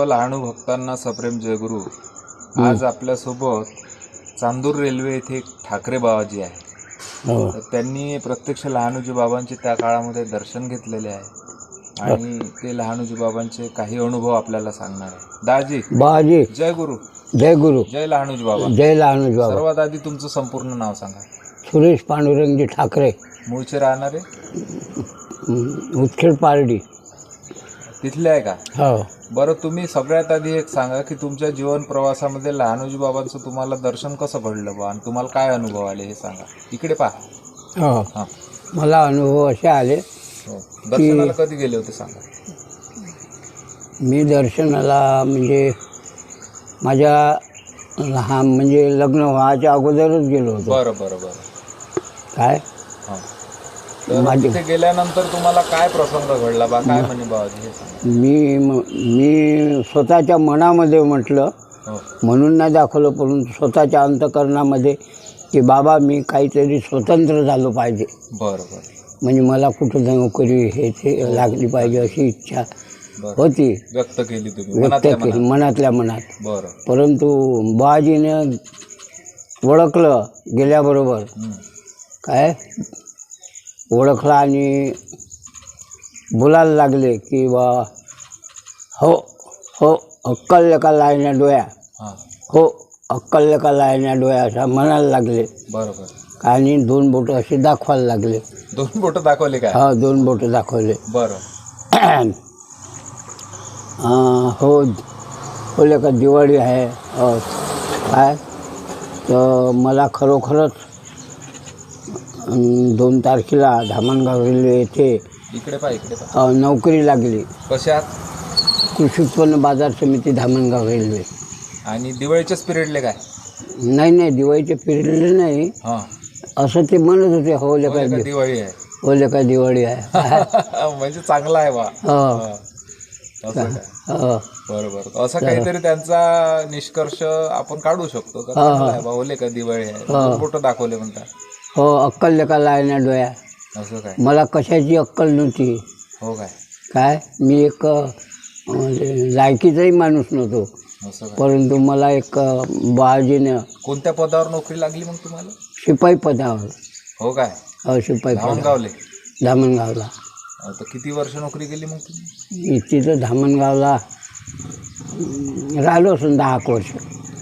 सर्व लहानू भक्तांना सप्रेम जयगुरु. आज आपल्यासोबत चांदूर रेल्वे येथे एक ठाकरे बाबाजी आहे हो. तर त्यांनी प्रत्यक्ष लहानूजी बाबांचे त्या काळामध्ये दर्शन घेतलेले आहे. आणि ते लहानूजी बाबांचे काही अनुभव आपल्याला सांगणार आहे. दाजी बाजी जय गुरु जय गुरु जय लहानूजी बाबा. जय लहानूज बाबा. सर्वात आधी तुमचं संपूर्ण नाव सांगा. सुरेश पांडुरंगजी ठाकरे. मूळचे राहणारे? हं, उतखेड पारडी. तिथले आहे का? हो. बरं तुम्ही सगळ्यात आधी एक सांगा की तुमच्या जीवन प्रवासामध्ये लहानूजी बाबांचं तुम्हाला दर्शन कसं घडलं बा? आणि तुम्हाला काय अनुभव आले हे सांगा. इकडे पहा. हो. हां. मला अनुभव असे आले हो. दर्शनाला कधी गेले होते सांगा. मी दर्शनाला म्हणजे माझ्या लहान म्हणजे लग्न व्हायच्या अगोदरच गेलो होतो. बरं बरं बरं. काय? हां. माझे- तिथे गेल्यानंतर तुम्हाला काय प्रसंग घडला बा? काय म्हणे बाबाजी हे सांगा. मी म- मी स्वतःच्या मनामध्ये म्हटलं हो. म्हणून नाही दाखवलं परंतु स्वतःच्या अंतकरणामध्ये की बाबा मी काहीतरी स्वतंत्र झालो पाहिजे. बरं बरं. म्हणजे मला कुठं नोकरी हे ते लागली पाहिजे अशी इच्छा बरं. होती. व्यक्त केली तुम्ही व्यक्त मनातल्या केली मनात. मनातल्या मनात. बरं. परंतु बाजीने ओळखलं गेल्याबरोबर. हं. काय? ओळखलं आणि बोलायला लागले की बा हो हो अक्कल का लायण्या डोळ्या? हां. हो अक्कल का लायण्या डोळ्या असं म्हणायला लागले. बरं बरं आणि दोन बोटं असे दाखवायला लागले. दोन बोटं दाखवले काय? हा दोन बोटं दाखवले. बरं. हो बोले का दिवाळी आहे. काय? तर मला खरोखरच दोन तारखेला धामणगाव रेल्वे येथे इकडे पहा इकडे पहा. अं, नोकरी लागली. कशात? कृषी उत्पन्न बाजार समिती धामणगाव रेल्वे. आणि दिवाळीच्याच पिरियडले काय? नाही नाही दिवाळीचे फिरलेले नाही. हां. असं ते म्हणत होते हो होय लेका का दिवाळी आहे. हो लेका दिवाळी आहे. म्हणजे चांगला आहे बा. हो. हां. असं काय? हो. बरोबर असं काहीतरी त्यांचा निष्कर्ष आपण काढू शकतो का? चांगला आहे बा ओले का दिवाळी आहे. बोटं दाखवले म्हणतात. हो अक्कल लेका लायण्या डोळ्या. असं काय? मला कशाची अक्कल नव्हती. हो काय? काय? मी एक म्हणजे लायकीचाही माणूस नव्हतो. असं काय? परंतु मला एक बाळजीनं कोणत्या पदावर नोकरी लागली मग तुम्हाला? शिपाई पदावर. हो काय? हो शिपाई पदावर. धामणगावले. धामणगावला. आता किती वर्ष नोकरी केली मग तुम्ही? तिथं धामणगावला अं, राहिलो असून दहा एक वर्ष.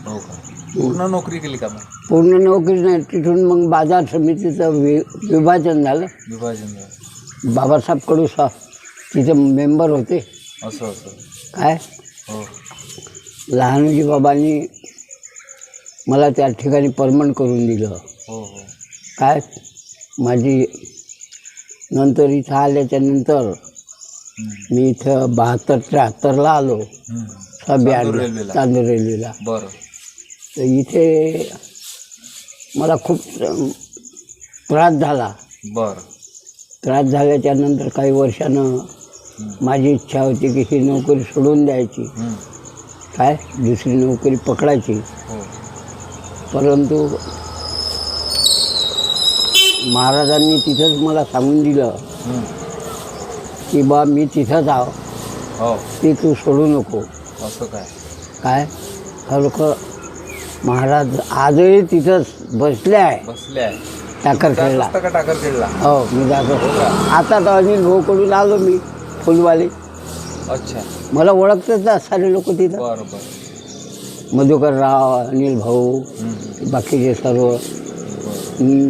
हो का? पूर्ण नोकरी केली का मग? पूर्ण नोकरी नाही तिथून मग बाजार समितीचं वि विभाजन झालं. विभाजन झालं. बाबासाहेब कडूसा तिथे मेंबर होते. असं असं. काय? हो. लहानजी बाबांनी मला त्या ठिकाणी परमनंट करून दिलं. हो हो. काय? माझी नंतर इथं आल्याच्यानंतर हम्म. मी इथं बहात्तर त्र्याहत्तरला आलो. हम्म. रेल्वेला. चांदूर रेल्वेला. बरं. तर इथे मला खूप त्रास झाला. बरं. त्रास झाल्याच्यानंतर काही वर्षानं. माझी इच्छा होती की ही नोकरी सोडून द्यायची. काय? दुसरी नोकरी पकडायची. हो. परंतु महाराजांनी तिथंच मला सांगून दिलं. की बा मी तिथंच आहो ती तू सोडू नको. असं काय? काय? खरोखर महाराज आजही तिथंच बसले आहे. बसले आहे. टाकर जात खेळला असता का टाकर खेळला हो मी जातो हो आता तर अनिल भाऊकडून आलो मी फुलवाले. अच्छा. मला ओळखतात ना सारे लोक तिथं. मधुकर राव अनिल भाऊ. बाकीचे सर्व.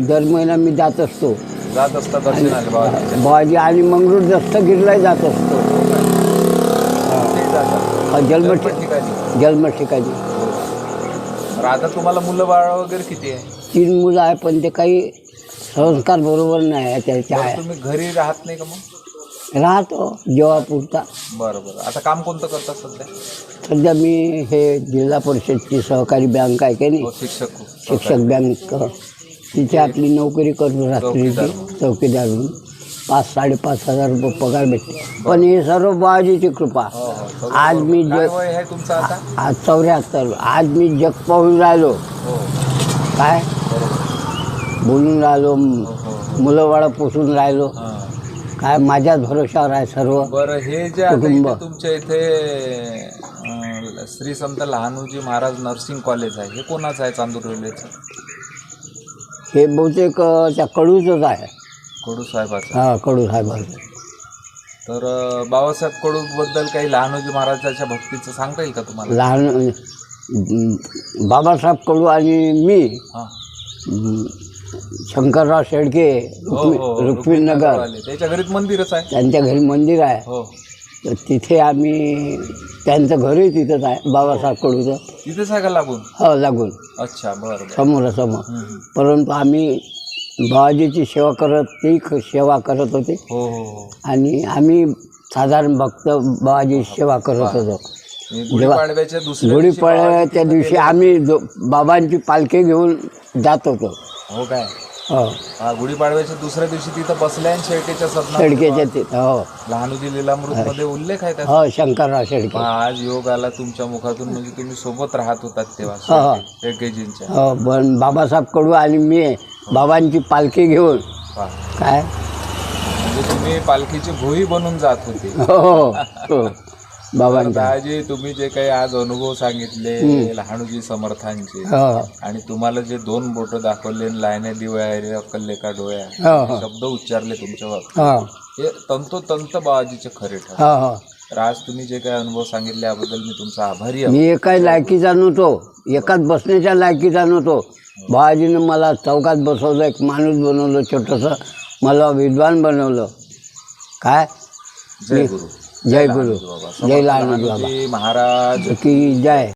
दर महिना मी जात असतो. जात असता दर्शनाला. बाबाजी आणि मंगरूळ दस्तगिरीलाही जात असतो. हो. हा, जन्म जन्म ठिकाणी. जन्म ठिकाणी. तर आता तुम्हाला मुलं बाळ वगैरे किती आहे? तीन मुलं आहे पण ते काही संस्कार बरोबर नाही आहे त्याच्या बरं, तुम्ही घरी राहत नाही का मग? राहतो जेव्हापुरता. बरं बरं. आता काम कोणतं करता सध्या? सध्या मी हे जिल्हा परिषदची सहकारी बँक आहे की नाही? हो शिक्षक शिक्षक बँक. तिथे आपली नोकरी करतो रात्रीची चौकीदार. म्हणून. चौकीदार. म्हणून पाच साडेपाच हजार रुपये पगार भेटते. पण हे सर्व बाबाजीची कृपा. हो हो. आज मी जग वय आहे तुमचं आता? आज चौऱ्याहत्तर. आज मी जग पाहून राहिलो. हो. काय? बरोबर. बोलून राहिलो हो हो हो. मुलं बाळं पोसून राहिलो. हां. काय? माझ्याच भरोशावर आहे सर्व. बरं हे जे आता कुटुंब. इथे तुमच्या इथे श्री संत लहानूजी महाराज नर्सिंग कॉलेज आहे. हे कोणाचं आहे चांदूर रेल्वेचं? हे बहुतेक अ, त्या कडूचंच आहे. कडू साहेबाचं. हा कडू साहेबांचं. तर बाबासाहेब कडू बद्दल काही लहानोजी महाराजाच्या भक्तीचं सांगता येईल का तुम्हाला? लहान बाबासाहेब कडू आणि मी हा. शंकरराव शेडके हो रुक्मी- हो रुक्मिणीनगर रुक्मिणीनगरवाले. त्याच्या घरीच मंदिरच आहे? त्यांच्या घरी मंदिर आहे. हो. तर तिथे आम्ही त्यांचं घरही तिथंच आहे बाबासाहेब कडूचं तिथेच आहे का लागून? हो लागून. अच्छा बरं. समोरासमोर. हम्म, हम्म. परंतु आम्ही बाबाजीची सेवा करत ती सेवा करत होते. हो हो हो. आणि आम्ही साधारण भक्त बाबाजी सेवा करत होतो. गुढीपाडव्याच्या दुसऱ्या दिवशी गुढीपाडव्याच्या दिवशी आम्ही दो- बाबांची पालखी घेऊन जात होतो. हो काय? हो. हा गुढीपाडव्याच्या दुसऱ्या दिवशी तिथं बसल्या आणि शेळकेच्या सदना शेडकेच्या ते हो. लहानुजी लीलामृत मध्ये उल्लेख आहे त्याचा हो शंकरराव शेडके. आज योग आला तुमच्या मुखातून म्हणजे तुम्ही सोबत राहत होतात तेव्हा हा. शेळकेजींच्या हो पण बाबासाहेब कडू आणि मी बाबांची पालखी घेऊन. काय? म्हणजे तुम्ही पालखीची भोई बनून जात होते. हो हो हो. दादाजी तुम्ही जे काही आज अनुभव सांगितले लहानुजी समर्थांचे हो. आणि तुम्हाला जे दोन बोट दाखवले लायने दिवया रे अक्कल लेका डोळ्या हो हो शब्द उच्चारले तुमच्या बाबतीत. हो. हे तंतोतंत बाबाजीचे खरे ठर हो हो. तर आज तुम्ही जे काही अनुभव सांगितले याबद्दल मी तुमचा आभारी आहे. मी एकाच लायकीचा नव्हतो. एकाच बसण्याच्या लायकीचा नव्हतो. बाबाजीनं मला चौकात बसवलं एक माणूस बनवलं छोटंसं. मला विद्वान बनवलं. काय? जय गुरु. जय गुरु. जय बाबा. लहानोजी महाराज. की जय.